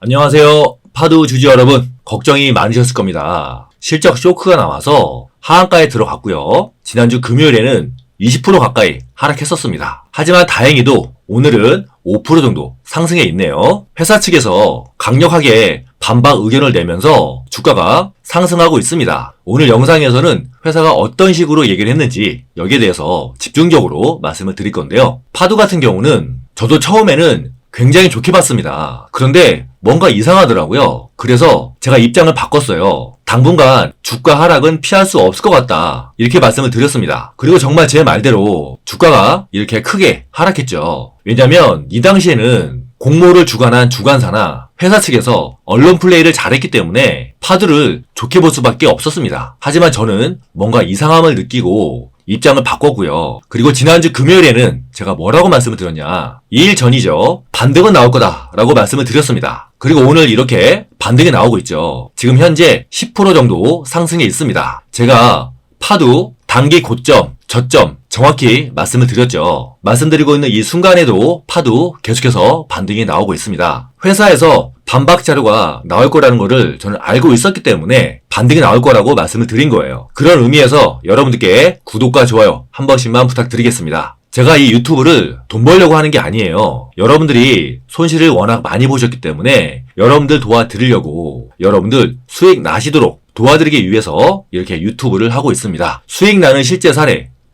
안녕하세요. 파도 주주 여러분. 걱정이 많으셨을 겁니다. 실적 쇼크가 나와서 하한가에 들어갔고요. 지난주 금요일에는 20% 가까이 하락했었습니다. 하지만 다행히도 오늘은 5% 정도 상승해 있네요. 회사 측에서 강력하게 반박 의견을 내면서 주가가 상승하고 있습니다. 오늘 영상에서는 회사가 어떤 식으로 얘기를 했는지 여기에 대해서 집중적으로 말씀을 드릴 건데요. 파도 같은 경우는 저도 처음에는 굉장히 좋게 봤습니다. 그런데 뭔가 이상하더라고요. 그래서 제가 입장을 바꿨어요. 당분간 주가 하락은 피할 수 없을 것 같다. 이렇게 말씀을 드렸습니다. 그리고 정말 제 말대로 주가가 이렇게 크게 하락했죠. 왜냐면 이 당시에는 공모를 주관한 주관사나 회사 측에서 언론 플레이를 잘했기 때문에 파도를 좋게 볼 수밖에 없었습니다. 하지만 저는 뭔가 이상함을 느끼고 입장을 바꿨고요. 그리고 지난주 금요일에는 제가 뭐라고 말씀을 드렸냐. 2일 전이죠. 반등은 나올 거다라고 말씀을 드렸습니다. 그리고 오늘 이렇게 반등이 나오고 있죠. 지금 현재 10% 정도 상승해 있습니다. 제가 파도 단기 고점, 저점 정확히 말씀을 드렸죠. 말씀드리고 있는 이 순간에도 파도 계속해서 반등이 나오고 있습니다. 회사에서 반박 자료가 나올 거라는 거를 저는 알고 있었기 때문에 반등이 나올 거라고 말씀을 드린 거예요. 그런 의미에서 여러분들께 구독과 좋아요 한 번씩만 부탁드리겠습니다. 제가 이 유튜브를 돈 벌려고 하는 게 아니에요. 여러분들이 손실을 워낙 많이 보셨기 때문에 여러분들 도와드리려고 여러분들 수익 나시도록 도와드리기 위해서 이렇게 유튜브를 하고 있습니다. 수익 나는 실제 사례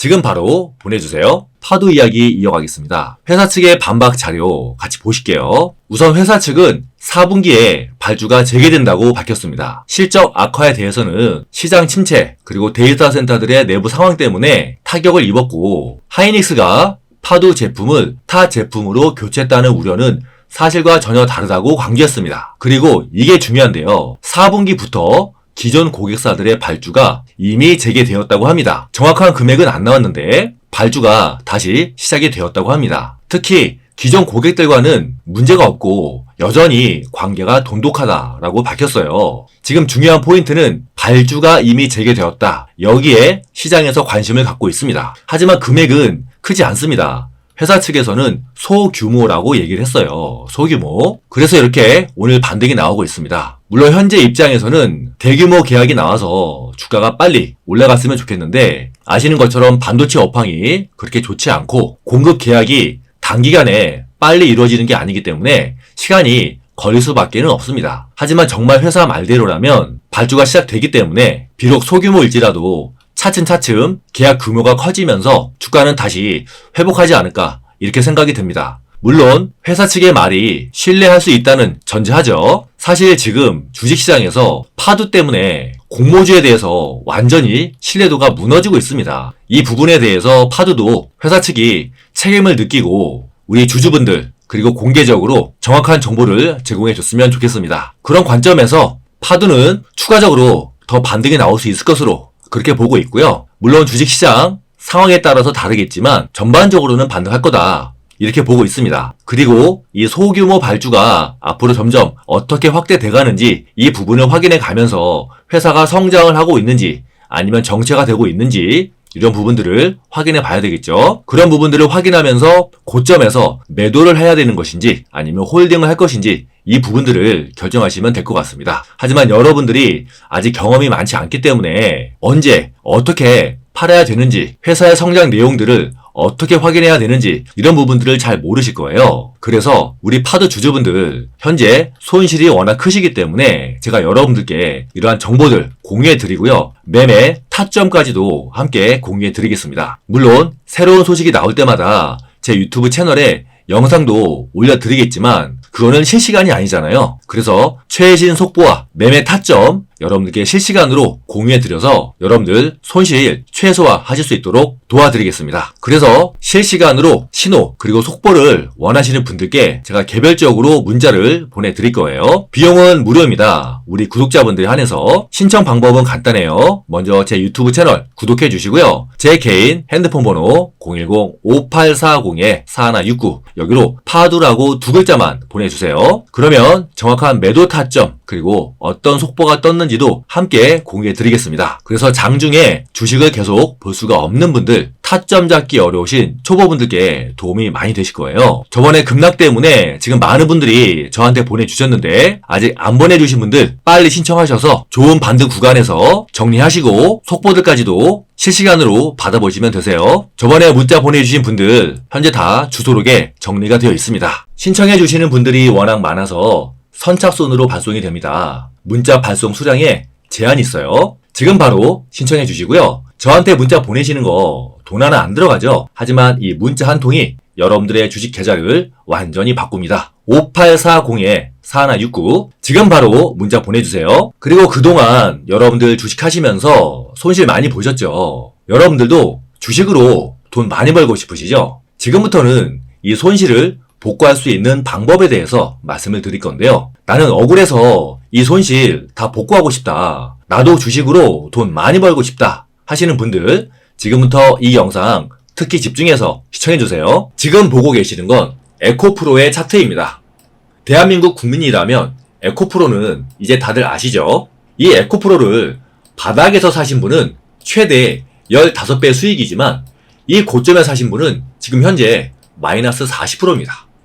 지금 바로 보내주세요. 파도 이야기 이어가겠습니다. 회사 측의 반박 자료 같이 보실게요. 우선 회사 측은 4분기에 발주가 재개된다고 밝혔습니다. 실적 악화에 대해서는 시장 침체 그리고 데이터 센터들의 내부 상황 때문에 타격을 입었고 하이닉스가 파도 제품을 타 제품으로 교체했다는 우려는 사실과 전혀 다르다고 강조했습니다. 그리고 이게 중요한데요. 4분기부터 기존 고객사들의 발주가 이미 재개되었다고 합니다. 정확한 금액은 안 나왔는데 발주가 다시 시작이 되었다고 합니다. 특히 기존 고객들과는 문제가 없고 여전히 관계가 돈독하다라고 밝혔어요. 지금 중요한 포인트는 발주가 이미 재개되었다. 여기에 시장에서 관심을 갖고 있습니다. 하지만 금액은 크지 않습니다. 회사 측에서는 소규모라고 얘기를 했어요. 소규모. 그래서 이렇게 오늘 반등이 나오고 있습니다. 물론 현재 입장에서는 대규모 계약이 나와서 주가가 빨리 올라갔으면 좋겠는데 아시는 것처럼 반도체 업황이 그렇게 좋지 않고 공급 계약이 단기간에 빨리 이루어지는 게 아니기 때문에 시간이 걸릴 수밖에 는 없습니다. 하지만 정말 회사 말대로라면 발주가 시작되기 때문에 비록 소규모일지라도 차츰차츰 계약 규모가 커지면서 주가는 다시 회복하지 않을까 이렇게 생각이 듭니다. 물론 회사 측의 말이 신뢰할 수 있다는 전제하죠. 사실 지금 주식시장에서 파도 때문에 공모주에 대해서 완전히 신뢰도가 무너지고 있습니다. 이 부분에 대해서 파도도 회사 측이 책임을 느끼고 우리 주주분들 그리고 공개적으로 정확한 정보를 제공해 줬으면 좋겠습니다. 그런 관점에서 파도는 추가적으로 더 반등이 나올 수 있을 것으로 그렇게 보고 있고요. 물론 주식시장 상황에 따라서 다르겠지만 전반적으로는 반등할 거다. 이렇게 보고 있습니다. 그리고 이 소규모 발주가 앞으로 점점 어떻게 확대돼 가는지 이 부분을 확인해 가면서 회사가 성장을 하고 있는지 아니면 정체가 되고 있는지 이런 부분들을 확인해 봐야 되겠죠. 그런 부분들을 확인하면서 고점에서 매도를 해야 되는 것인지 아니면 홀딩을 할 것인지 이 부분들을 결정하시면 될 것 같습니다. 하지만 여러분들이 아직 경험이 많지 않기 때문에 언제 어떻게 팔아야 되는지 회사의 성장 내용들을 어떻게 확인해야 되는지 이런 부분들을 잘 모르실 거예요. 그래서 우리 파드 주주분들 현재 손실이 워낙 크시기 때문에 제가 여러분들께 이러한 정보들 공유해 드리고요. 매매 타점까지도 함께 공유해 드리겠습니다. 물론 새로운 소식이 나올 때마다 제 유튜브 채널에 영상도 올려드리겠지만 그거는 실시간이 아니잖아요. 그래서 최신 속보와 매매 타점 여러분들께 실시간으로 공유해드려서 여러분들 손실 최소화 하실 수 있도록 도와드리겠습니다. 그래서 실시간으로 신호 그리고 속보를 원하시는 분들께 제가 개별적으로 문자를 보내드릴 거예요. 비용은 무료입니다. 우리 구독자분들에 한해서 신청 방법은 간단해요. 먼저 제 유튜브 채널 구독해 주시고요. 제 개인 핸드폰 번호 010-5840-4169 여기로 파두라고 두 글자만 보내주세요. 그러면 정확한 매도 타점 그리고 어떤 속보가 떴는지도 함께 공유해 드리겠습니다. 그래서 장중에 주식을 계속 볼 수가 없는 분들 타점 잡기 어려우신 초보분들께 도움이 많이 되실 거예요. 저번에 급락 때문에 지금 많은 분들이 저한테 보내주셨는데 아직 안 보내주신 분들 빨리 신청하셔서 좋은 반등 구간에서 정리하시고 속보들까지도 실시간으로 받아보시면 되세요. 저번에 문자 보내주신 분들 현재 다 주소록에 정리가 되어 있습니다. 신청해주시는 분들이 워낙 많아서 선착순으로 발송이 됩니다. 문자 발송 수량에 제한이 있어요. 지금 바로 신청해 주시고요. 저한테 문자 보내시는 거 돈 하나 안 들어가죠. 하지만 이 문자 한 통이 여러분들의 주식 계좌를 완전히 바꿉니다. 5840-4169 지금 바로 문자 보내주세요. 그리고 그동안 여러분들 주식 하시면서 손실 많이 보셨죠? 여러분들도 주식으로 돈 많이 벌고 싶으시죠? 지금부터는 이 손실을 복구할 수 있는 방법에 대해서 말씀을 드릴 건데요. 나는 억울해서 이 손실 다 복구하고 싶다. 나도 주식으로 돈 많이 벌고 싶다. 하시는 분들 지금부터 이 영상 특히 집중해서 시청해주세요. 지금 보고 계시는 건 에코프로의 차트입니다. 대한민국 국민이라면 에코프로는 이제 다들 아시죠? 이 에코프로를 바닥에서 사신 분은 최대 15배 수익이지만 이 고점에 사신 분은 지금 현재 마이너스 40%입니다.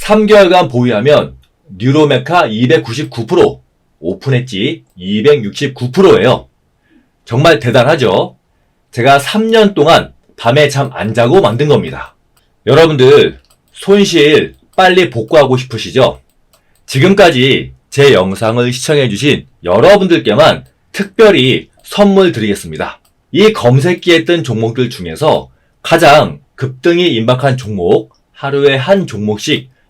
3개월간 보유하면 뉴로메카 299%, 오픈엣지 269%예요. 정말 대단하죠? 제가 3년 동안 밤에 잠 안 자고 만든 겁니다. 여러분들 손실 빨리 복구하고 싶으시죠? 지금까지 제 영상을 시청해주신 여러분들께만 특별히 선물 드리겠습니다. 이 검색기에 뜬 종목들 중에서 가장 급등이 임박한 종목 하루에 한 종목씩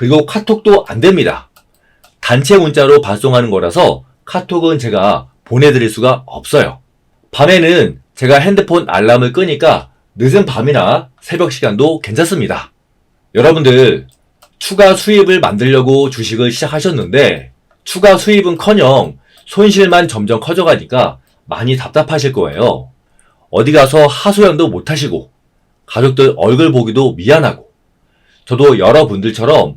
그리고 카톡도 안 됩니다. 단체 문자로 발송하는 거라서 카톡은 제가 보내드릴 수가 없어요. 밤에는 제가 핸드폰 알람을 끄니까 늦은 밤이나 새벽 시간도 괜찮습니다. 여러분들 추가 수입을 만들려고 주식을 시작하셨는데 추가 수입은 커녕 손실만 점점 커져가니까 많이 답답하실 거예요. 어디 가서 하소연도 못 하시고 가족들 얼굴 보기도 미안하고 저도 여러분들처럼